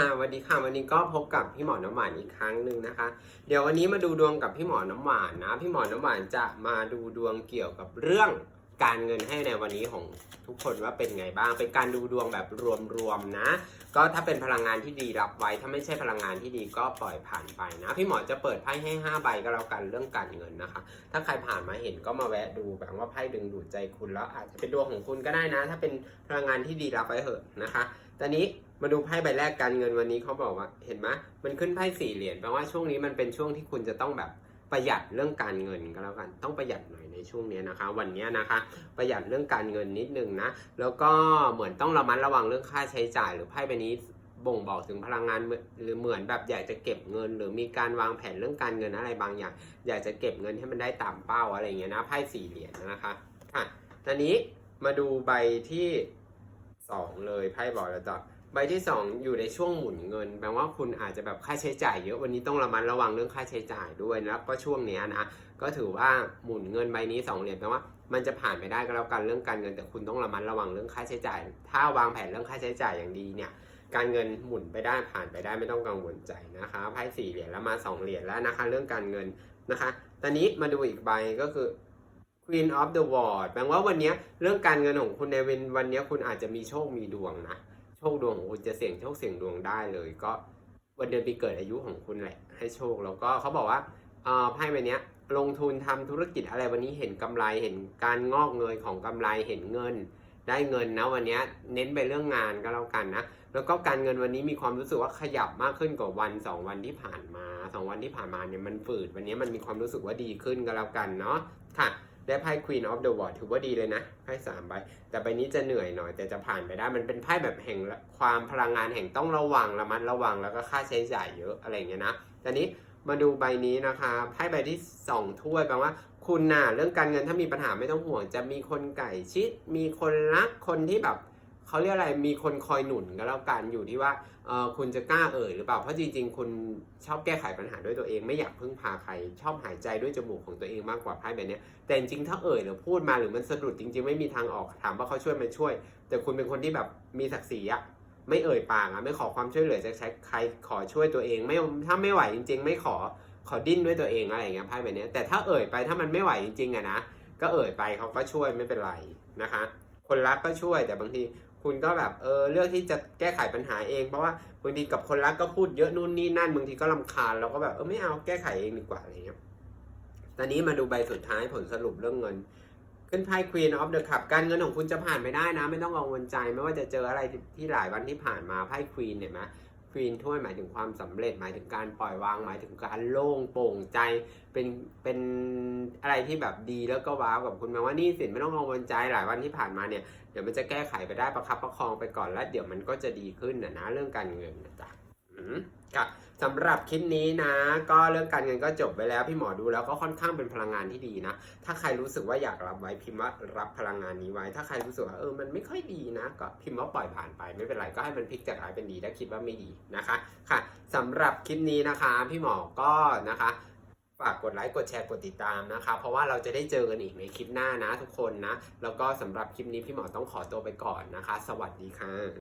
ค่ะสวัสดีค่ะวันนี้ก็พบกับพี่หมอน้ำหวานอีกครั้งหนึ่งนะคะ เดี๋ยววันนี้มาดูดวงกับพี่หมอน้ำหวานนะ พี่หมอน้ำหวานจะมาดูดวงเกี่ยวกับเรื่องการเงินให้ในวันนี้ของทุกคนว่าเป็นไงบ้าง เป็นการดูดวงแบบรวมๆนะ ก็ถ้าเป็นพลังงานที่ดีรับไว้ ถ้าไม่ใช่พลังงานที่ดีก็ปล่อยผ่านไปนะ พี่หมอจะเปิดไพ่ให้ 5 ใบก็แล้วกันเรื่องการเงินนะคะ ถ้าใครผ่านมาเห็นก็มาแวะดูแบบว่าไพ่ดึงดูดใจคุณแล้วอาจจะเป็นดวงของคุณก็ได้นะ ถ้าเป็นพลังงานที่ดีรับไว้เถอะนะคะ ตอนนี้ มาดูไพ่ใบแรกการเงินวันนี้เขาบอกว่า เห็นไหมมันขึ้นไพ่สี่เหรียญแปลว่าช่วงนี้มันเป็นช่วงที่คุณจะต้องแบบประหยัดเรื่องการเงินก็แล้วกันต้องประหยัดหน่อยในช่วงนี้นะคะ วันนี้นะคะ ประหยัดเรื่องการเงินนิดนึงนะแล้วก็เหมือนต้องระมัดระวังเรื่องค่าใช้จ่าย หรือไพ่ใบนี้บ่งบอกถึงพลังงานหรือเหมือนแบบอยากจะเก็บเงิน หรือมีการวางแผนเรื่องการเงินอะไรบางอย่าง อยากจะเก็บเงินให้มันได้ตามเป้าอะไรอย่างเงี้ยนะไพ่สี่เหรียญนะคะค่ะตอนนี้มาดูใบที่สองเลยไพ่บอกแล้วจ้ะ ใบที่ 2 อยู่ในช่วงหมุนเงิน แปลว่าคุณอาจจะแบบค่าใช้จ่ายเยอะวันนี้ต้องระมัดระวังเรื่องค่าใช้จ่ายด้วยนะก็ช่วงนี้นะก็ถือว่าหมุนเงินใบนี้2เหรียญแปลว่ามันจะผ่านไปได้ก็แล้วกันเรื่องการเงินแต่คุณต้องระมัดระวังเรื่องค่าใช้จ่าย ถ้าวางแผนเรื่องค่าใช้จ่ายอย่างดีเนี่ยการเงินหมุนไปได้ผ่านไปได้ไม่ต้องกังวลใจนะคะไพ่สี่เหรียญแล้วมาสองเหรียญแล้วนะคะเรื่องการเงินนะคะ ตอนนี้มาดูอีกใบก็คือ Queen of the World แปลว่าวันนี้เรื่องการเงินของคุณในวันวันนี้คุณอาจจะมีโชคมีดวงนะ โชคดวงของคุณจะเสี่ยงโชคเสี่ยงดวงได้เลย ก็วันเดือนปีเกิดอายุของคุณแหละให้โชคแล้วก็เขาบอกว่าอ่อไพ่ใบเนี้ยลงทุนทำธุรกิจอะไรวันนี้เห็นกำไรเห็นการงอกเงยของกำไรเห็นเงิน ได้เงินนะวันเนี้ยเน้นไปเรื่องงานก็แล้วกันนะแล้วก็การเงินวันนี้มีความรู้สึกว่าขยับมากขึ้นกว่าวันสองวันที่ผ่านมาสองวันที่ผ่านมาเนี่ยมันฝืดวันนี้มันมีความรู้สึกว่าดีขึ้นก็แล้วกันเนาะค่ะ ได้ไพ่ Queen of the World ถือว่าดีเลยนะ ไพ่สามใบ แต่ใบนี้จะเหนื่อยหน่อย แต่จะผ่านไปได้ มันเป็นไพ่แบบแห่งความพลังงานแห่งต้องระวังระมัดระวังแล้วก็ค่าใช้จ่ายเยอะอะไรเงี้ยนะตอนนี้มาดูใบนี้นะคะไพ่ใบที่สองถ้วยแปลว่าคุณน่ะเรื่องการเงินถ้ามีปัญหาไม่ต้องห่วง จะมีคนไก่ชิดมีคนรักคนที่แบบ เขาเรียกอะไรมีคนคอยหนุนก็แล้วกันอยู่ที่ว่าเออคุณจะกล้าเอ่ยหรือเปล่าเพราะจริง ๆ คุณชอบแก้ไขปัญหาด้วยตัวเองไม่อยากพึ่งพาใคร ชอบหายใจด้วยจมูกของตัวเองมากกว่าไพ่แบบนี้แต่จริงๆถ้าเอ่ยหรือพูดมาหรือมันสะดุดจริง ๆ ไม่มีทางออกถามว่าเขาช่วยไหมันช่วย แต่คุณเป็นคนที่แบบมีศักดิ์ศรีอะไม่เอ่ยปากอะไม่ขอความช่วยเหลือจากใครขอช่วยตัวเองไม่ถ้าไม่ไหวจริง ๆ ไม่ขอขอดิ้นด้วยตัวเองอะไรอย่างเงี้ยไพ่แบบนี้แต่ถ้าเอ่ยไปถ้ามันไม่ไหวจริงๆอะนะก็เอ่ยไปเขาก็ช่วยไม่เป็นไรนะคะ คนรักก็ช่วยแต่บางที คุณก็แบบเออเลือกที่จะแก้ไขปัญหาเอง เพราะว่าบางทีกับคนรักก็พูดเยอะนู่นนี่นั่นบางทีก็ลำคาญเราก็แบบเออไม่เอาแก้ไขเองดีกว่าอะไรเงี้ยตอนนี้มาดูใบสุดท้ายผลสรุปเรื่องเงินขึ้นไพ่ Queen of the Cup การเงินของคุณจะผ่านไปได้นะ ไม่ต้องกังวลใจไม่ว่าจะเจออะไรที่หลายวันที่ผ่านมาไพ่ Queen เนี่ยนะ ฟรีนถ้วยหมายถึงความสำเร็จหมายถึงการปล่อยวางหมายถึงการโล่งโปร่งใจ เป็นเป็นอะไรที่แบบดีแล้วก็ว้าวกับคุณแม้ว่านี่สินไม่ต้องกังวลใจหลายวันที่ผ่านมาเนี่ยเดี๋ยวมันจะแก้ไขไปได้ประคับประคองไปก่อนแล้วเดี๋ยวมันก็จะดีขึ้นนะนะเรื่องการเงินนะจ๊ะ กับสำหรับคลิปนี้นะ ก็เรื่องการเงินก็จบไปแล้วพี่หมอดูแล้วก็ค่อนข้างเป็นพลังงานที่ดีนะ ถ้าใครรู้สึกว่าอยากรับไว้พิมพ์ว่ารับพลังงานนี้ไว้ ถ้าใครรู้สึกว่าเออมันไม่ค่อยดีนะ ก็พิมพ์ว่าปล่อยผ่านไปไม่เป็นไรก็ให้มันพลิกจากร้ายเป็นดีถ้าคิดว่าไม่ดีนะคะค่ะสำหรับคลิปนี้นะคะ พี่หมอก็นะคะฝากกดไลค์กดแชร์กดติดตามนะคะ เพราะว่าเราจะได้เจอกันอีกในคลิปหน้านะทุกคนนะ แล้วก็สำหรับคลิปนี้พี่หมอต้องขอตัวไปก่อนนะคะ สวัสดีค่ะ